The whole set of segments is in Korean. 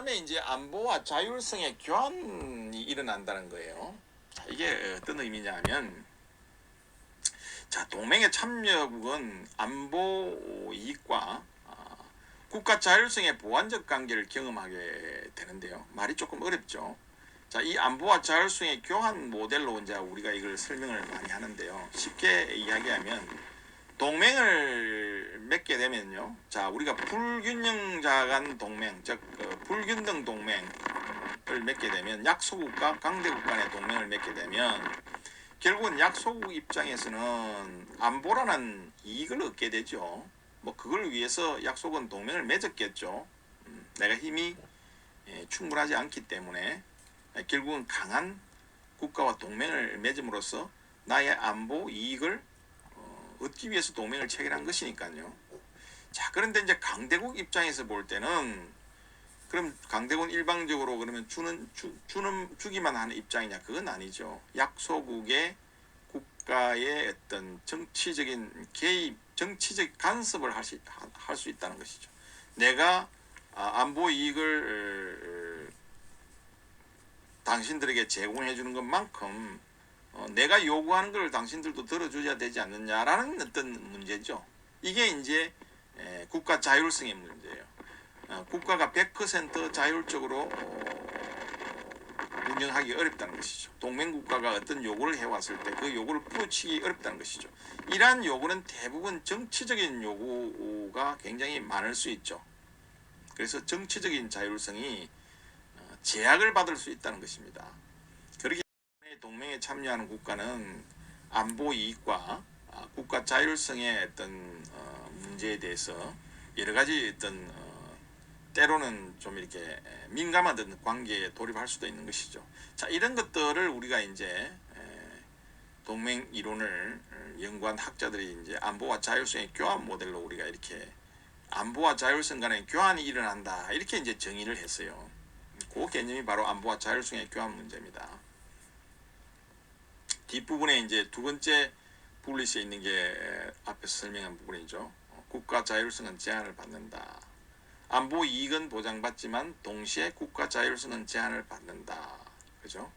다음에 이제 안보와 자율성의 교환이 일어난다는 거예요. 자, 이게 어떤 의미냐면 자 동맹의 참여국은 안보 이익과 아, 국가 자율성의 보완적 관계를 경험하게 되는데요. 말이 조금 어렵죠. 자, 이 안보와 자율성의 교환 모델로 이제 우리가 이걸 설명을 많이 하는데요. 쉽게 이야기하면 동맹을 맺게 되면요. 자, 우리가 불균형자 간 동맹, 즉 그 불균등 동맹을 맺게 되면 약소국과 강대국 간의 동맹을 맺게 되면 결국은 약소국 입장에서는 안보라는 이익을 얻게 되죠. 뭐 그걸 위해서 약속은 동맹을 맺었겠죠. 음, 내가 힘이 예, 충분하지 않기 때문에 예, 결국은 강한 국가와 동맹을 맺음으로써 나의 안보 이익을 어, 얻기 위해서 동맹을 체결한 것이니까요. 자 그런데 이제 강대국 입장에서 볼 때는 그럼 강대국은 일방적으로 그러면 주는 주, 주는 주기만 하는 입장이냐 그건 아니죠. 약소국의 국가의 어떤 정치적인 개입, 정치적 간섭을 할수할수 있다는 것이죠. 내가 아, 안보 이익을 어, 당신들에게 제공해 주는 것만큼 어, 내가 요구하는 걸 당신들도 들어줘야 되지 않느냐라는 어떤 문제죠. 이게 이제 에, 국가 자율성의 문제예요. 어, 국가가 100% 자율적으로 어, 운영하기 어렵다는 것이죠. 동맹 국가가 어떤 요구를 해왔을 때 그 요구를 풀어치기 어렵다는 것이죠. 이러한 요구는 대부분 정치적인 요구가 굉장히 많을 수 있죠. 그래서 정치적인 자율성이 어, 제약을 받을 수 있다는 것입니다. 동맹에 참여하는 국가는 안보 이익과 아, 국가 자율성의 어떤 어, 문제에 대해서 여러 가지 어떤 어, 때로는 좀 이렇게 에, 민감한 관계에 돌입할 수도 있는 것이죠. 자 이런 것들을 우리가 이제 에, 동맹 이론을 어, 연구한 학자들이 이제 안보와 자율성의 교환 모델로 우리가 이렇게 안보와 자율성 간의 교환이 일어난다 이렇게 이제 정의를 했어요. 그 개념이 바로 안보와 자율성의 교환 문제입니다. 뒷부분에 이제 두 번째 불리시에 있는 게 앞에서 설명한 부분이죠. 어, 국가 자율성은 제한을 받는다. 안보 이익은 보장받지만 동시에 국가 자율성은 제한을 받는다. 그죠?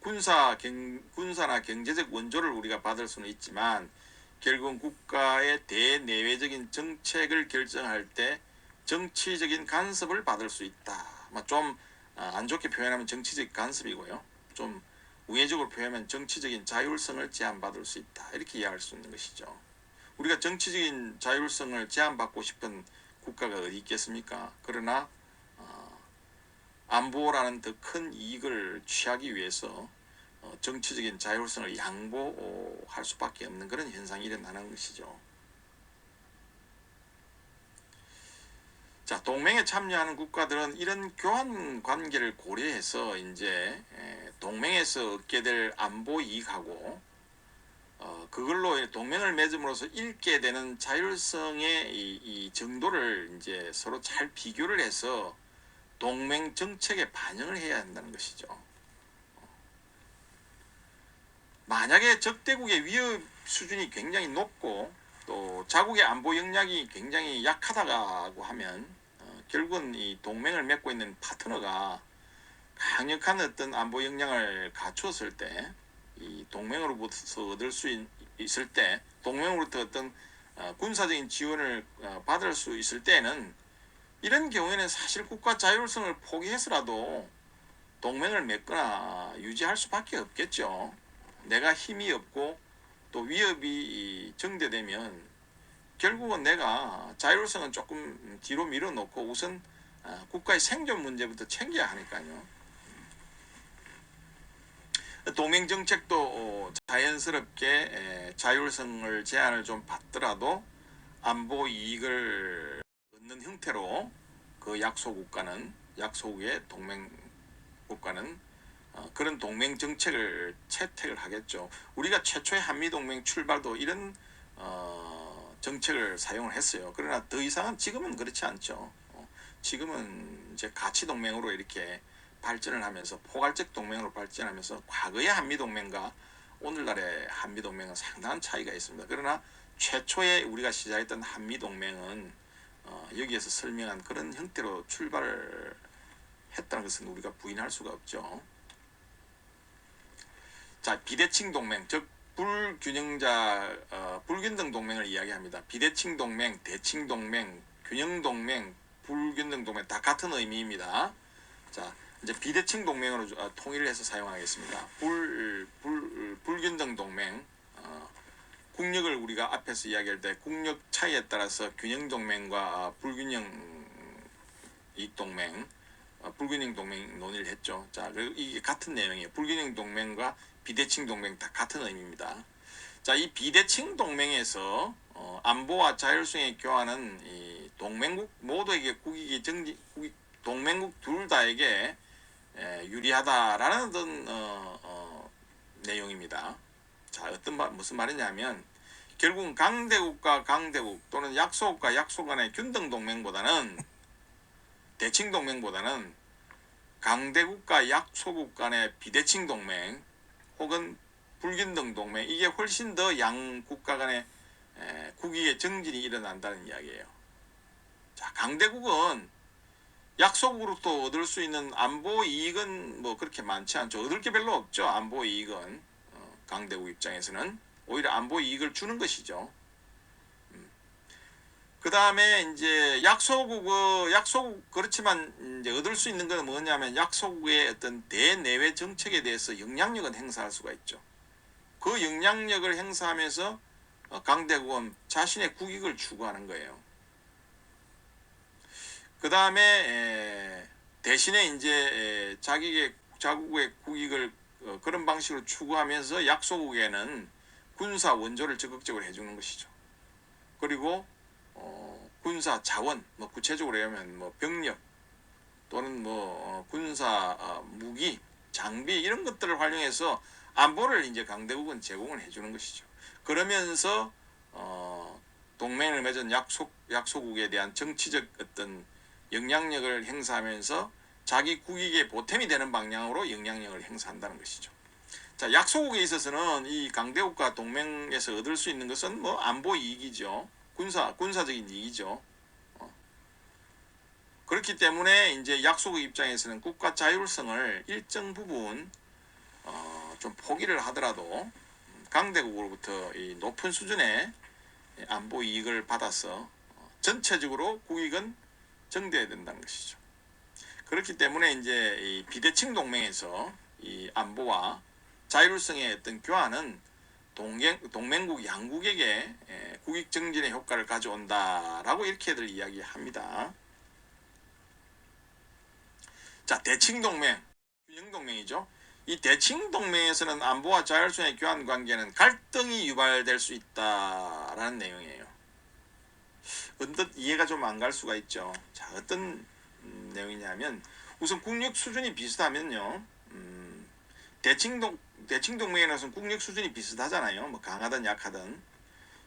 군사 경, 군사나 경제적 원조를 우리가 받을 수는 있지만 결국은 국가의 대내외적인 정책을 결정할 때 정치적인 간섭을 받을 수 있다. 좀 안 좋게 표현하면 정치적 간섭이고요. 좀 우회적으로 표현하면 정치적인 자율성을 제한받을 수 있다. 이렇게 이해할 수 있는 것이죠. 우리가 정치적인 자율성을 제한받고 싶은 국가가 어디 있겠습니까? 그러나 어, 안보라는 더 큰 이익을 취하기 위해서 어, 정치적인 자율성을 양보할 수밖에 없는 그런 현상이 일어나는 것이죠. 자, 동맹에 참여하는 국가들은 이런 교환 관계를 고려해서 이제 에, 동맹에서 얻게 될 안보 이익하고 어, 그걸로 동맹을 맺음으로써 잃게 되는 자율성의 이, 이 정도를 이제 서로 잘 비교를 해서 동맹 정책에 반영을 해야 한다는 것이죠. 만약에 적대국의 위협 수준이 굉장히 높고 또 자국의 안보 역량이 굉장히 약하다고 하면 어, 결국은 이 동맹을 맺고 있는 파트너가 강력한 어떤 안보 역량을 갖추었을 때 이 동맹으로부터 얻을 수 있, 있을 때 동맹으로부터 어떤 어, 군사적인 지원을 어, 받을 수 있을 때는 이런 경우에는 사실 국가 자율성을 포기해서라도 동맹을 맺거나 유지할 수밖에 없겠죠. 내가 힘이 없고 또 위협이 정대되면 결국은 내가 자율성은 조금 뒤로 밀어놓고 우선 어, 국가의 생존 문제부터 챙겨야 하니까요. 동맹 정책도 어, 자연스럽게 에, 자율성을 제한을 좀 받더라도 안보 이익을 얻는 형태로 그 약소 국가는 약소국의 동맹 국가는 어, 그런 동맹 정책을 채택을 하겠죠. 우리가 최초의 한미 동맹 출발도 이런 어, 정책을 사용을 했어요. 그러나 더 이상은 지금은 그렇지 않죠. 어, 지금은 이제 가치 동맹으로 이렇게 발전을 하면서 포괄적 동맹으로 발전하면서 과거의 한미 동맹과 오늘날의 한미 동맹은 상당한 차이가 있습니다. 그러나 최초에 우리가 시작했던 한미 동맹은 어, 여기에서 설명한 그런 형태로 출발을 했다는 것은 우리가 부인할 수가 없죠. 자 비대칭 동맹 즉 불균형자 어, 불균등 동맹을 이야기합니다. 비대칭 동맹, 대칭 동맹, 균형 동맹, 불균등 동맹 다 같은 의미입니다. 자 이제 비대칭 동맹으로 어, 통일을 해서 사용하겠습니다. 불, 불 불균등 동맹 어, 국력을 우리가 앞에서 이야기할 때 국력 차이에 따라서 균형 동맹과 어, 불균형 이 동맹 어, 불균형 동맹 논의를 했죠. 자, 이게 같은 내용이에요. 불균형 동맹과 비대칭 동맹 다 같은 의미입니다. 자, 이 비대칭 동맹에서 어, 안보와 자율성의 교환은 이 동맹국 모두에게 국익이 정지, 국익, 동맹국 둘 다에게 에, 유리하다라는 어떤 어, 어, 내용입니다. 자, 어떤 말, 무슨 말이냐면 결국은 강대국과 강대국 또는 약소국과 약소 간의 균등 동맹보다는 대칭 동맹보다는 강대국과 약소국 간의 비대칭 동맹 혹은 불균등 동맹 이게 훨씬 더 양 국가 간의 에, 국익의 정진이 일어난다는 이야기예요. 자, 강대국은 약소국으로부터 얻을 수 있는 안보 이익은 뭐 그렇게 많지 않죠. 얻을 게 별로 없죠. 안보 이익은 어, 강대국 입장에서는 오히려 안보 이익을 주는 것이죠. 그 다음에 이제 약소국, 어, 약소국, 그렇지만 이제 얻을 수 있는 건 뭐냐면 약소국의 어떤 대내외 정책에 대해서 영향력은 행사할 수가 있죠. 그 영향력을 행사하면서 어, 강대국은 자신의 국익을 추구하는 거예요. 그 다음에 대신에 이제 에, 자기의 자국의 국익을 어, 그런 방식으로 추구하면서 약소국에는 군사 원조를 적극적으로 해주는 것이죠. 그리고 어, 군사 자원, 뭐 구체적으로 하면 뭐 병력 또는 뭐 어, 군사 어, 무기, 장비 이런 것들을 활용해서 안보를 이제 강대국은 제공을 해주는 것이죠. 그러면서 어, 동맹을 맺은 약속 약소국에 대한 정치적 어떤 영향력을 행사하면서 자기 국익에 보탬이 되는 방향으로 영향력을 행사한다는 것이죠. 자, 약소국에 있어서는 이 강대국과 동맹에서 얻을 수 있는 것은 뭐 안보 이익이죠. 군사 군사적인 이익이죠. 어. 그렇기 때문에 이제 약소국 입장에서는 국가 자율성을 일정 부분 어, 좀 포기를 하더라도 강대국으로부터 이 높은 수준의 안보 이익을 받아서 어, 전체적으로 국익은 정돼야 된다는 것이죠. 그렇기 때문에 이제 이 비대칭 동맹에서 이 안보와 자율성의 어떤 교환은 동맹, 동맹국 양국에게 에, 국익 정진의 효과를 가져온다라고 이렇게들 이야기합니다. 자, 대칭 동맹, 균형 동맹이죠. 이 대칭 동맹에서는 안보와 자율성의 교환 관계는 갈등이 유발될 수 있다라는 내용이에요. 언뜻 이해가 좀 안 갈 수가 있죠. 자, 어떤 음, 내용이냐면 우선 국력 수준이 비슷하면요. 음, 대칭 동 대칭 동맹에서는 국력 수준이 비슷하잖아요. 뭐 강하든 약하든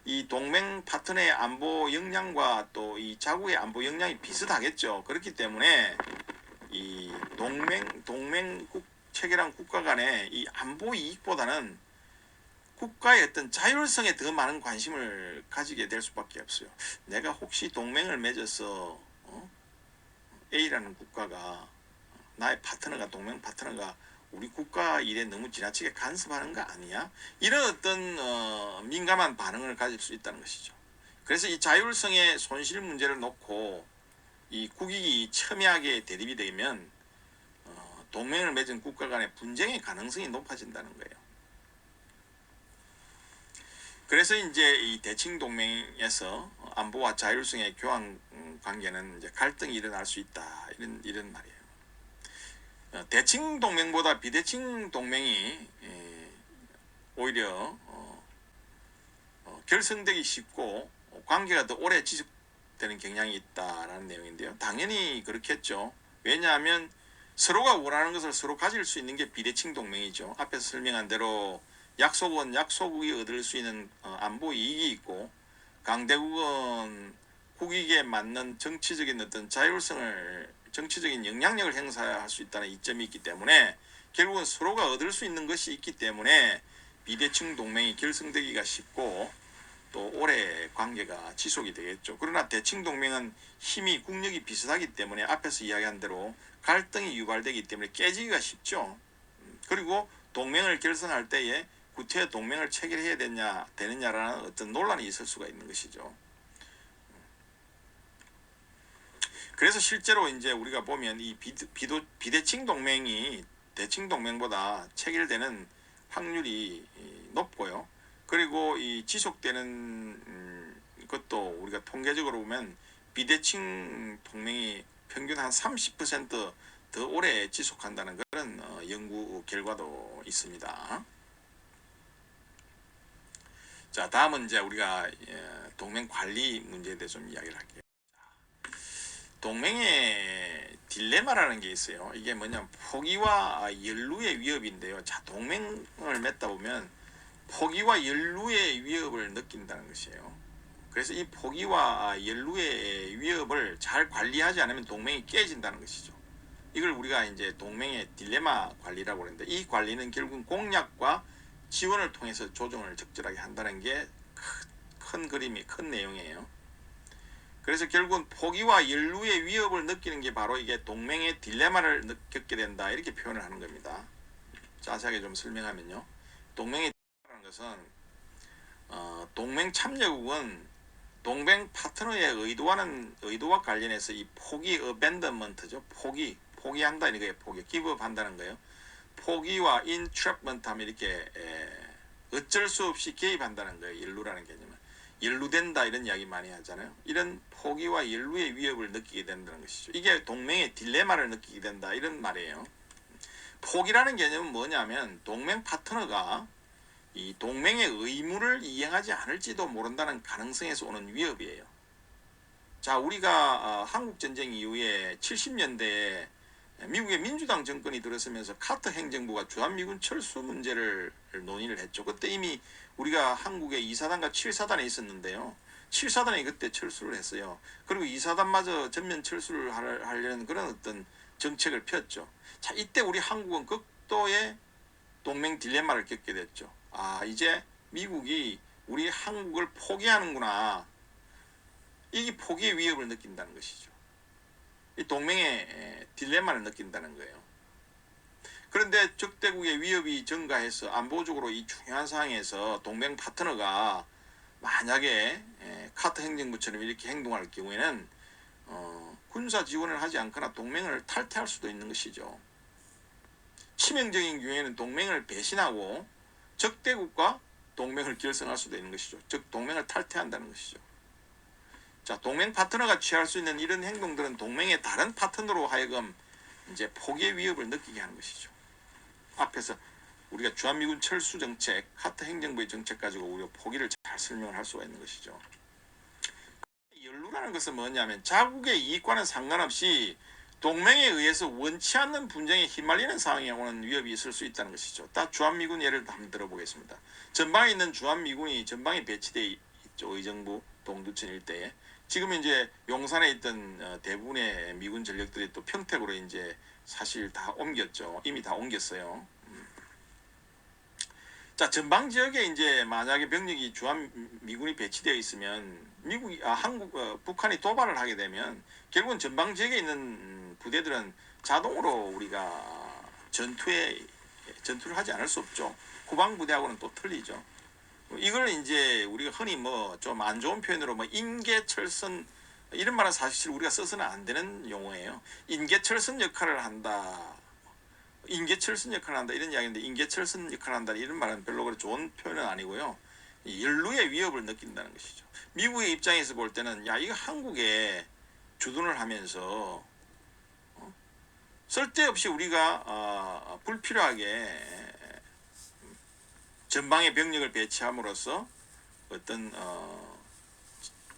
이 동맹 파트너의 안보 역량과 또 이 자국의 안보 역량이 비슷하겠죠. 그렇기 때문에 이 동맹 동맹국 체계랑 국가 간의 이 안보 이익보다는 국가의 어떤 자율성에 더 많은 관심을 가지게 될 수밖에 없어요. 내가 혹시 동맹을 맺어서 어? A라는 국가가 나의 파트너가 동맹 파트너가 우리 국가 일에 너무 지나치게 간섭하는 거 아니야? 이런 어떤 어, 민감한 반응을 가질 수 있다는 것이죠. 그래서 이 자율성의 손실 문제를 놓고 이 국익이 첨예하게 대립이 되면 어, 동맹을 맺은 국가 간의 분쟁의 가능성이 높아진다는 거예요. 그래서 이제 이 대칭 동맹에서 안보와 자율성의 교환 음, 관계는 이제 갈등이 일어날 수 있다 이런 이런 말이에요. 어, 대칭 동맹보다 비대칭 동맹이 에, 오히려 어, 어, 결성되기 쉽고 관계가 더 오래 지속되는 경향이 있다라는 내용인데요. 당연히 그렇겠죠. 왜냐하면 서로가 원하는 것을 서로 가질 수 있는 게 비대칭 동맹이죠. 앞에서 설명한 대로 약소국은 약소국이 얻을 수 있는 어, 안보 이익이 있고 강대국은 국익에 맞는 정치적인 어떤 자율성을 정치적인 영향력을 행사할 수 있다는 이점이 있기 때문에 결국은 서로가 얻을 수 있는 것이 있기 때문에 비대칭 동맹이 결성되기가 쉽고 또 오래 관계가 지속이 되겠죠. 그러나 대칭 동맹은 힘이 국력이 비슷하기 때문에 앞에서 이야기한 대로 갈등이 유발되기 때문에 깨지기가 쉽죠. 음, 그리고 동맹을 결성할 때에 구태 동맹을 체결해야 되냐 되느냐라는 어떤 논란이 있을 수가 있는 것이죠. 그래서 실제로 이제 우리가 보면 이 비, 비도, 비대칭 동맹이 대칭 동맹보다 체결되는 확률이 이, 높고요. 그리고 이 지속되는 음, 것도 우리가 통계적으로 보면 비대칭 동맹이 평균 한 30%더 오래 지속한다는 그런 어, 연구 결과도 있습니다. 자, 다음은 이제 우리가 예, 동맹 관리 문제에 대해서 좀 이야기를 할게요. 동맹의 딜레마라는 게 있어요. 이게 뭐냐면 포기와 연루의 위협인데요. 자, 동맹을 맺다 보면 포기와 연루의 위협을 느낀다는 것이에요. 그래서 이 포기와 연루의 위협을 잘 관리하지 않으면 동맹이 깨진다는 것이죠. 이걸 우리가 이제 동맹의 딜레마 관리라고 하는데 이 관리는 결국 공약과 지원을 통해서 조정을 적절하게 한다는 게 큰 그림이 큰 내용이에요. 그래서 결국은 포기와 연루의 위협을 느끼는 게 바로 이게 동맹의 딜레마를 겪게 된다 이렇게 표현을 하는 겁니다. 자세하게 좀 설명하면요. 동맹의 딜레마라는 것은 어, 동맹 참여국은 동맹 파트너의 의도와는 의도와 관련해서 이 포기 어벤더먼트죠. 포기 포기한다 이거예요. 포기 기브업 한다는 거예요. 포기와 인트랩먼트 하면 이렇게 에, 어쩔 수 없이 개입한다는 거예요. 연루라는 개념은. 연루된다 이런 이야기 많이 하잖아요. 이런 포기와 연루의 위협을 느끼게 된다는 것이죠. 이게 동맹의 딜레마를 느끼게 된다 이런 말이에요. 포기라는 개념은 뭐냐면 동맹 파트너가 이 동맹의 의무를 이행하지 않을지도 모른다는 가능성에서 오는 위협이에요. 자, 우리가 어, 한국 전쟁 이후에 70년대에 미국의 민주당 정권이 들어서면서 카터 행정부가 주한미군 철수 문제를 논의를 했죠. 그때 이미 우리가 한국에 2사단과 7사단에 있었는데요. 7사단이 그때 철수를 했어요. 그리고 2사단마저 전면 철수를 할- 하려는 그런 어떤 정책을 폈죠. 자, 이때 우리 한국은 극도의 동맹 딜레마를 겪게 됐죠. 아, 이제 미국이 우리 한국을 포기하는구나. 이게 포기의 위협을 느낀다는 것이죠. 이 동맹의 에, 딜레마를 느낀다는 거예요. 그런데 적대국의 위협이 증가해서 안보적으로 이 중요한 상황에서 동맹 파트너가 만약에 에, 카터 행정부처럼 이렇게 행동할 경우에는 어, 군사 지원을 하지 않거나 동맹을 탈퇴할 수도 있는 것이죠. 치명적인 경우에는 동맹을 배신하고 적대국과 동맹을 결성할 수도 있는 것이죠. 즉 동맹을 탈퇴한다는 것이죠. 자, 동맹 파트너가 취할 수 있는 이런 행동들은 동맹의 다른 파트너로 하여금 이제 포기의 위협을 느끼게 하는 것이죠. 앞에서 우리가 주한미군 철수 정책, 하트 행정부의 정책 가지고 우리가 포기를 잘 설명을 할 수가 있는 것이죠. 연루라는 것은 뭐냐면 자국의 이익과는 상관없이 동맹에 의해서 원치 않는 분쟁에 휘말리는 상황에 오는 위협이 있을 수 있다는 것이죠. 딱 주한미군 예를 한번 들어보겠습니다. 전방에 있는 주한미군이 전방에 배치되어 있죠. 의정부 동두천 일대에 지금 이제 용산에 있던 어, 대부분의 미군 전력들이 또 평택으로 이제 사실 다 옮겼죠. 이미 다 옮겼어요. 음. 자 전방 지역에 이제 만약에 병력이 주한 미군이 배치되어 있으면 미국이 아 한국 어, 북한이 도발을 하게 되면 결국은 전방 지역에 있는 음, 부대들은 자동으로 우리가 전투에 전투를 하지 않을 수 없죠. 후방 부대하고는 또 틀리죠. 이걸 이제 우리가 흔히 뭐 좀 안 좋은 표현으로 뭐 인계철선 이런 말은 사실 우리가 써서는 안 되는 용어예요. 인계철선 역할을 한다. 인계철선 역할을 한다 이런 이야기인데 인계철선 역할을 한다 이런 말은 별로 그렇게 좋은 표현은 아니고요. 이 연루의 위협을 느낀다는 것이죠. 미국의 입장에서 볼 때는 야 이거 한국에 주둔을 하면서 어? 쓸데없이 우리가 어, 불필요하게 전방에 병력을 배치함으로써 어떤 어,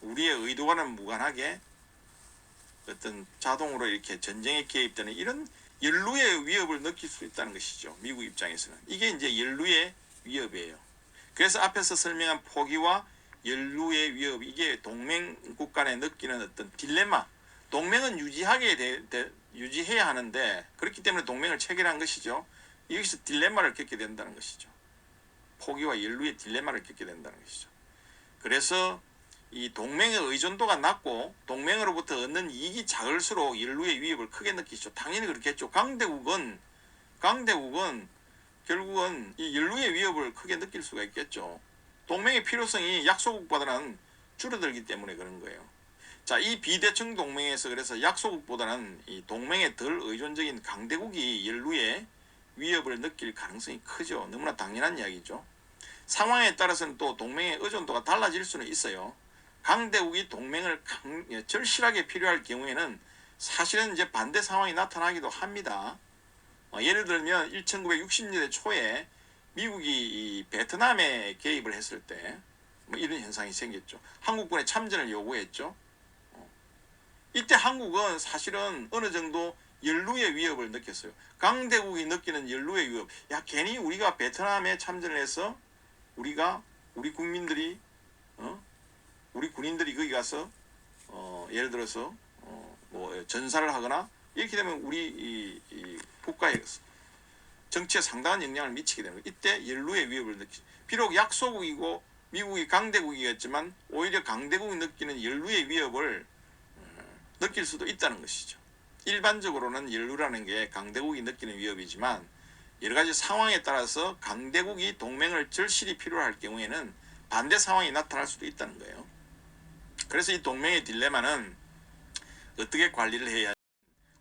우리의 의도와는 무관하게 어떤 자동으로 이렇게 전쟁에 개입되는 이런 연루의 위협을 느낄 수 있다는 것이죠. 미국 입장에서는 이게 이제 연루의 위협이에요. 그래서 앞에서 설명한 포기와 연루의 위협 이게 동맹국 간에 느끼는 어떤 딜레마 동맹은 유지하게 돼, 돼- 유지해야 하는데 그렇기 때문에 동맹을 체결한 것이죠. 여기서 딜레마를 겪게 된다는 것이죠. 포기와 연루의 딜레마를 겪게 된다는 것이죠. 그래서 이 동맹의 의존도가 낮고 동맹으로부터 얻는 이익이 작을수록 인류의 위협을 크게 느끼죠. 당연히 그렇겠죠. 강대국은 강대국은 결국은 이 인류의 위협을 크게 느낄 수가 있겠죠. 동맹의 필요성이 약소국보다는 줄어들기 때문에 그런 거예요. 자, 이 비대称 동맹에서 그래서 약소국보다는 이 동맹에 덜 의존적인 강대국이 인류의 위협을 느낄 가능성이 크죠. 너무나 당연한 이야기죠. 상황에 따라서는 또 동맹의 의존도가 달라질 수는 있어요. 강대국이 동맹을 강, 예, 절실하게 필요할 경우에는 사실은 이제 반대 상황이 나타나기도 합니다. 어, 예를 들면 1960년대 초에 미국이 이 베트남에 개입을 했을 때 뭐 이런 현상이 생겼죠. 한국군의 참전을 요구했죠. 어. 이때 한국은 사실은 어느 정도 연루의 위협을 느꼈어요. 강대국이 느끼는 연루의 위협. 야 괜히 우리가 베트남에 참전을 해서 우리가 우리 국민들이 어? 우리 군인들이 거기 가서 어, 예를 들어서 어, 뭐 전사를 하거나 이렇게 되면 우리 이, 이 국가에 정치에 상당한 영향을 미치게 되는 거예요. 이때 연루의 위협을 느끼. 비록 약소국이고 미국이 강대국이었지만 오히려 강대국이 느끼는 연루의 위협을 어, 느낄 수도 있다는 것이죠. 일반적으로는 연루라는 게 강대국이 느끼는 위협이지만 여러 가지 상황에 따라서 강대국이 동맹을 절실히 필요로 할 경우에는 반대 상황이 나타날 수도 있다는 거예요. 그래서 이 동맹의 딜레마는 어떻게 관리를 해야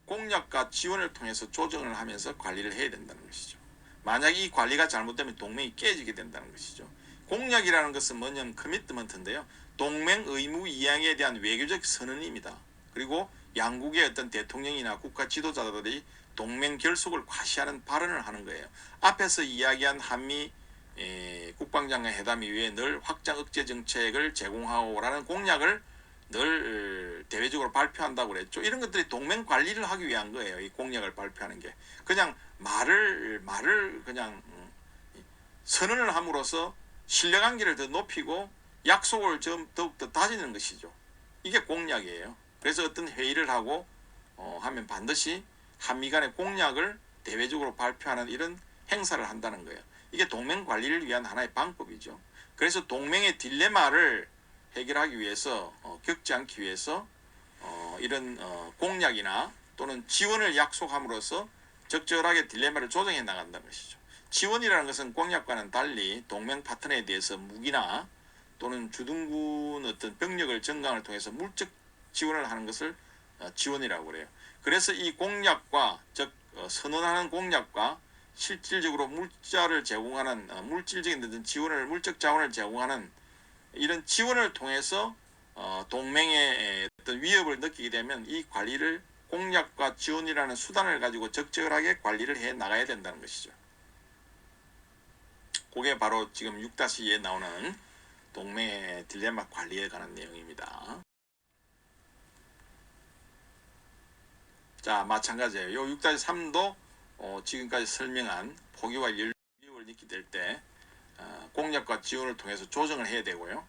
공약과 지원을 통해서 조정을 하면서 관리를 해야 된다는 것이죠. 만약 이 관리가 잘못되면 동맹이 깨지게 된다는 것이죠. 공약이라는 것은 뭐냐면 커미트먼트인데요. 동맹 의무 이행에 대한 외교적 선언입니다. 그리고 양국의 어떤 대통령이나 국가 지도자들이 동맹 결속을 과시하는 발언을 하는 거예요. 앞에서 이야기한 한미 에, 국방장관 회담 이후에 늘 확장 억제 정책을 제공하고라는 공약을 늘 대외적으로 발표한다고 그랬죠. 이런 것들이 동맹 관리를 하기 위한 거예요. 이 공약을 발표하는 게 그냥 말을 말을 그냥 음, 선언을 함으로써 신뢰 관계를 더 높이고 약속을 좀 더욱 더 다지는 것이죠. 이게 공약이에요. 그래서 어떤 회의를 하고 어, 하면 반드시 한미 간의 공약을 대외적으로 발표하는 이런 행사를 한다는 거예요. 이게 동맹 관리를 위한 하나의 방법이죠. 그래서 동맹의 딜레마를 해결하기 위해서 어, 겪지 않기 위해서 어, 이런 어, 공약이나 또는 지원을 약속함으로써 적절하게 딜레마를 조정해 나간다는 것이죠. 지원이라는 것은 공약과는 달리 동맹 파트너에 대해서 무기나 또는 주둔군 어떤 병력을 증강을 통해서 물적 지원을 하는 것을 어, 지원이라고 그래요. 그래서 이 공약과 즉 어, 선언하는 공약과 실질적으로 물자를 제공하는 어, 물질적인 지원을 물적 자원을 제공하는 이런 지원을 통해서 어, 동맹의 어떤 위협을 느끼게 되면 이 관리를 공약과 지원이라는 수단을 가지고 적절하게 관리를 해 나가야 된다는 것이죠. 그게 바로 지금 6-2에 나오는 동맹의 딜레마 관리에 관한 내용입니다. 자, 마찬가지예요. 요 6-3도 어, 지금까지 설명한 포기와 연료를 느끼게 될때 어, 공약과 지원을 통해서 조정을 해야 되고요.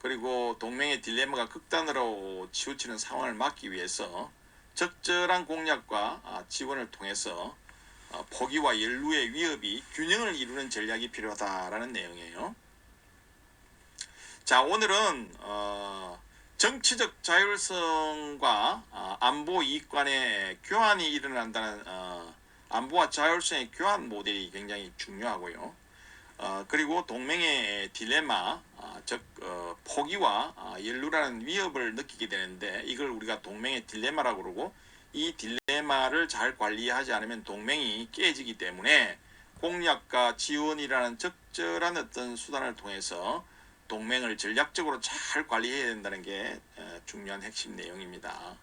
그리고 동맹의 딜레마가 극단으로 치우치는 상황을 막기 위해서 적절한 공약과 아, 지원을 통해서 어, 포기와 연루의 위협이 균형을 이루는 전략이 필요하다라는 내용이에요. 자 오늘은 어, 정치적 자율성과 어, 안보 이익 간의 교환이 일어난다는 어, 안보와 자율성의 교환 모델이 굉장히 중요하고요. 어, 그리고 동맹의 딜레마, 어, 즉 어, 포기와 어, 연루라는 위협을 느끼게 되는데 이걸 우리가 동맹의 딜레마라고 그러고 이 딜레마를 잘 관리하지 않으면 동맹이 깨지기 때문에 공약과 지원이라는 적절한 어떤 수단을 통해서 동맹을 전략적으로 잘 관리해야 된다는 게 어, 중요한 핵심 내용입니다.